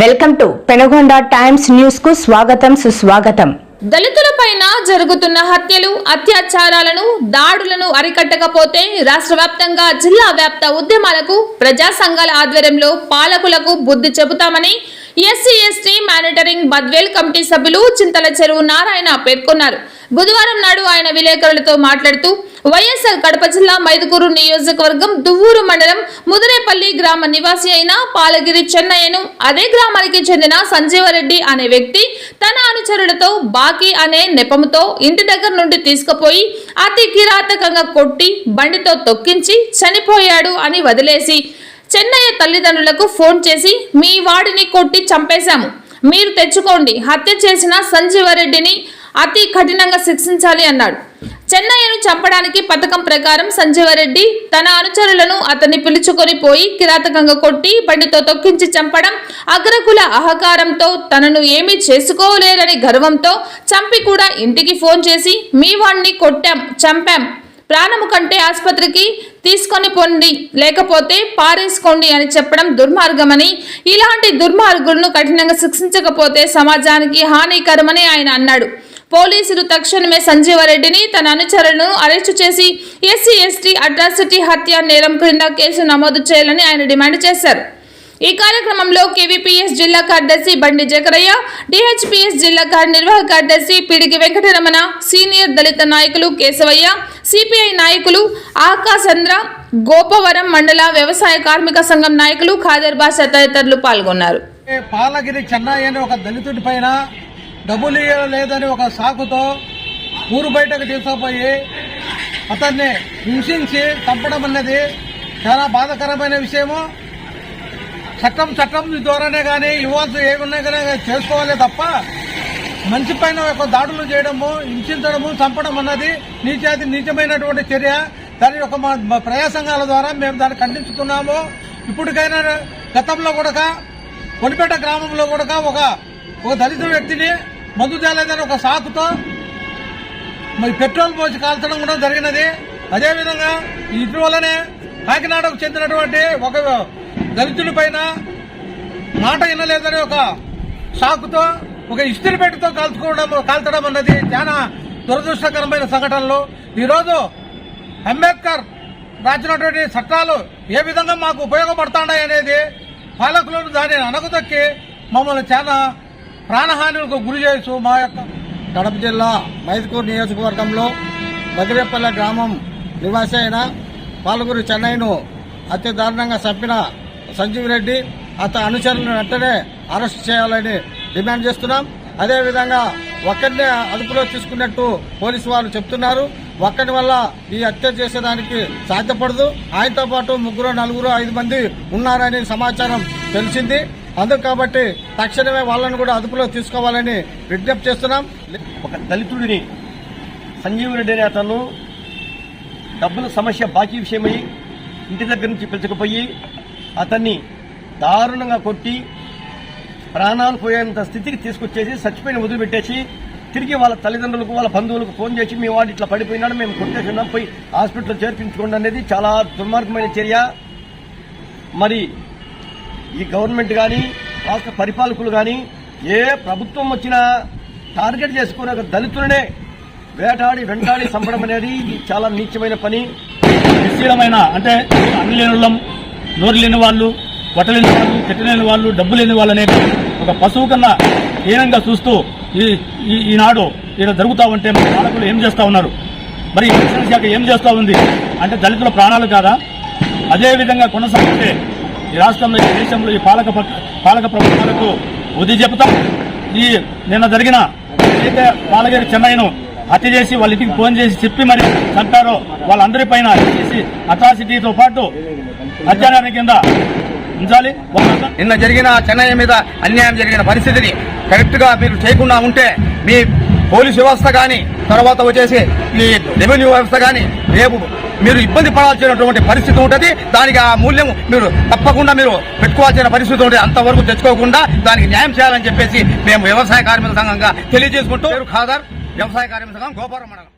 Welcome to Penagonda times న్యూస్కు స్వాగతం సుస్వాగతం. దళితులపైన జరుగుతున్న హత్యలు అత్యాచారాలను దాడులను అరికట్టకపోతే రాష్ట్ర వ్యాప్తంగా జిల్లా వ్యాప్త ఉద్యమాలకు ప్రజా సంఘాల ఆధ్వర్యంలో పాలకులకు బుద్ధి చెబుతామని SC ST monitoring Badvel committee సభ్యులు చింతల చెరువు నారాయణ పేర్కొన్నారు. బుధవారం నాడు ఆయన విలేకరులతో మాట్లాడుతూ వైఎస్ఆర్ కడప జిల్లా మైదుకూరు నియోజకవర్గం దువ్వూరు మండలం ముదిరేపల్లి గ్రామ నివాసి అయిన పాలగిరి చెన్నయ్యను అదే గ్రామానికి చెందిన సంజీవరెడ్డి అనే వ్యక్తి తన అనుచరులతో బాకీ అనే నెపముతో ఇంటి దగ్గర నుండి తీసుకుపోయి అతి కిరాతకంగా కొట్టి బండితో తొక్కించి చనిపోయాడు అని వదిలేసి చెన్నయ్య తల్లిదండ్రులకు ఫోన్ చేసి మీ వాడిని కొట్టి చంపేశాము. మీరు తెచ్చుకోండి. హత్య చేసిన సంజీవరెడ్డిని అతి కఠినంగా శిక్షించాలి అన్నాడు. చెన్నయ్యను చంపడానికి పథకం ప్రకారం సంజీవరెడ్డి తన అనుచరులను అతన్ని పిలుచుకొని పోయి కిరాతకంగా కొట్టి బండితో తొక్కించి చంపడం అగ్రకుల అహకారంతో తనను ఏమీ చేసుకోలేరని గర్వంతో చంపి కూడా ఇంటికి ఫోన్ చేసి మీ వాణ్ణి కొట్టాం చంపాం. ప్రాణము కంటే ఆసుపత్రికి తీసుకొని పొండి లేకపోతే పారేసుకోండి అని చెప్పడం దుర్మార్గమని ఇలాంటి దుర్మార్గులను కఠినంగా శిక్షించకపోతే సమాజానికి హానికరమని ఆయన అన్నాడు. పోలీసులు తక్షణమే సంజీవారెడ్డిని తన అనుచరులను అరెస్టు చేసి ఎస్సీ ఎస్టీ అట్రాసిటీ హత్య నేరం క్రింద కేసు నమోదు చేయాలని ఆయన డిమాండ్ చేశారు. ఈ కార్యక్రమంలో కేవీపీఎస్ జిల్లా కార్యదర్శి బండి జకరయ్య డిహెచ్పిఎస్ జిల్లా కార్యనిర్వాహక కార్యదర్శి పిడికి వెంకటరమణ సీనియర్ దళిత నాయకులు కేశవయ్య సిపిఐ నాయకులు ఆకాశంద్ర గోపవరం మండల వ్యవసాయ కార్మిక సంఘం నాయకులు ఖాదర్ బాషా తదితరులు పాల్గొన్నారు. పాలగిరి చెన్నై అనే ఒక దళితుడి పైన డబ్బులు లేదని ఒక సాకుతో ఊరు బయటకు తీసుకుపోయి అతన్ని హింసించి చంపడం అన్నది చాలా బాధాకరమైన విషయము. చట్టం చట్టం ద్వారానే కానీ ఇవ్వాల్సి ఏమున్నా కానీ చేసుకోవాలి తప్ప మంచి పైన ఒక దాడులు చేయడము హింసించడము చంపడం అన్నది నీచాది నీచమైనటువంటి చర్య. దాని యొక్క మా మా ప్రజా సంఘాల ద్వారా మేము దాన్ని ఖండించుతున్నాము ఇప్పటికైనా గతంలో కూడా కొనిపేట గ్రామంలో కూడా ఒక ఒక దళిత వ్యక్తిని మందు తేలేదని ఒక సాకుతో మరి పెట్రోల్ పోసి కాల్చడం కూడా జరిగినది. అదేవిధంగా ఇటీవలనే కాకినాడకు చెందినటువంటి ఒక దళితుడి పైన మాట వినలేదని ఒక సాకుతో ఒక ఇస్త్రీ పెట్టితో కాల్చుకోవడం కాల్చడం అన్నది చాలా దురదృష్టకరమైన సంఘటనలు. ఈరోజు అంబేద్కర్ రాసినటువంటి చట్టాలు ఏ విధంగా మాకు ఉపయోగపడతాయి అనేది పాలకులను దానిని అనగదొక్కి మమ్మల్ని చాలా ప్రాణహానులకు గురి చేయొచ్చు మా యొక్క కడప జిల్లా మైదుకూరు నియోజకవర్గంలో బదిరేపల్లె గ్రామం నివాసి అయిన పాలకూరు చెన్నైను అతి దారుణంగా చంపిన సంజీవ్ రెడ్డి అతని అనుచరులను వెంటనే అరెస్ట్ చేయాలని డిమాండ్ చేస్తున్నాం. అదేవిధంగా ఒక్కరినే అదుపులో తీసుకున్నట్టు పోలీసు వారు చెప్తున్నారు. ఒక్కడి వల్ల ఈ హత్య చేసేదానికి సాధ్యపడదు. ఆయనతో పాటు ముగ్గురు నలుగురు ఐదు మంది ఉన్నారని సమాచారం తెలిసింది. అందుకు కాబట్టి తక్షణమే వాళ్ళను కూడా అదుపులో తీసుకోవాలని విజ్ఞప్తి చేస్తున్నాం. ఒక దళితుడిని సంజీవ్ రెడ్డి అనే అతను డబ్బుల సమస్య బాకీ విషయమై ఇంటి దగ్గర నుంచి పిలుచుకుపోయి అతన్ని దారుణంగా కొట్టి ప్రాణాలు పోయేంత స్థితికి తీసుకొచ్చేసి చచ్చిపోయిన వదిలిపెట్టేసి తిరిగి వాళ్ళ తల్లిదండ్రులకు వాళ్ళ బంధువులకు ఫోన్ చేసి మీ వాడు ఇట్లా పడిపోయినాడు మేము కొట్టేసినాం పోయి హాస్పిటల్లో చేర్పించుకోండి అనేది చాలా దుర్మార్గమైన చర్య. మరి ఈ గవర్నమెంట్ కానీ రాష్ట్ర పరిపాలకులు కానీ ఏ ప్రభుత్వం వచ్చినా టార్గెట్ చేసుకుని ఒక దళితులనే వేటాడి వెంటాడి చంపడం అనేది ఇది చాలా నీచమైన పని. నిశ్చలమైన అంటే అన్ని లేని వాళ్ళం నోరు లేని వాళ్ళు బట్ట వాళ్ళు చెట్టు లేని వాళ్ళు డబ్బు లేని వాళ్ళు అనేది ఒక పశువు కన్నా హీనంగా చూస్తూ ఈ ఈ- ఈనాడు ఇలా జరుగుతూ ఉంటే మన పాలకులు ఏం చేస్తూ ఉన్నారు? మరి ఎలక్షన్ శాఖ ఏం చేస్తూ ఉంది? అంటే దళితుల ప్రాణాలు కాదా? అదేవిధంగా కొనసాగితే ఈ రాష్ట్రంలో ఈ దేశంలో ఈ పాలక పాలక ప్రభుత్వాలకు ఉది చెబుతాం. ఈ నిన్న జరిగిన ఏదైతే పాలగిరి చెన్నైను హత్య చేసి వాళ్ళ ఇంటికి ఫోన్ చేసి చెప్పి మరి చంపారో వాళ్ళందరి పైన చేసి అట్రాసిటీతో పాటు హత్యాచారం కింద ఉంచాలి. నిన్న జరిగిన చెన్నై మీద అన్యాయం జరిగిన పరిస్థితిని కరెక్ట్గా మీరు చేయకుండా ఉంటే మీ పోలీస్ వ్యవస్థ కానీ తర్వాత వచ్చేసి ఈ రెవెన్యూ వ్యవస్థ కానీ రేపు మీరు ఇబ్బంది పడాల్సినటువంటి పరిస్థితి ఉంటుంది. దానికి ఆ మూల్యం మీరు తప్పకుండా మీరు పెట్టుకోవాల్సిన పరిస్థితి ఉంటుంది. అంతవరకు తెచ్చుకోకుండా దానికి న్యాయం చేయాలని చెప్పేసి మేము వ్యవసాయ కార్మిక సంఘంగా తెలియజేసుకుంటూ. ఖాదర్ వ్యవసాయ కార్మిక సంఘం గోపురం మండలం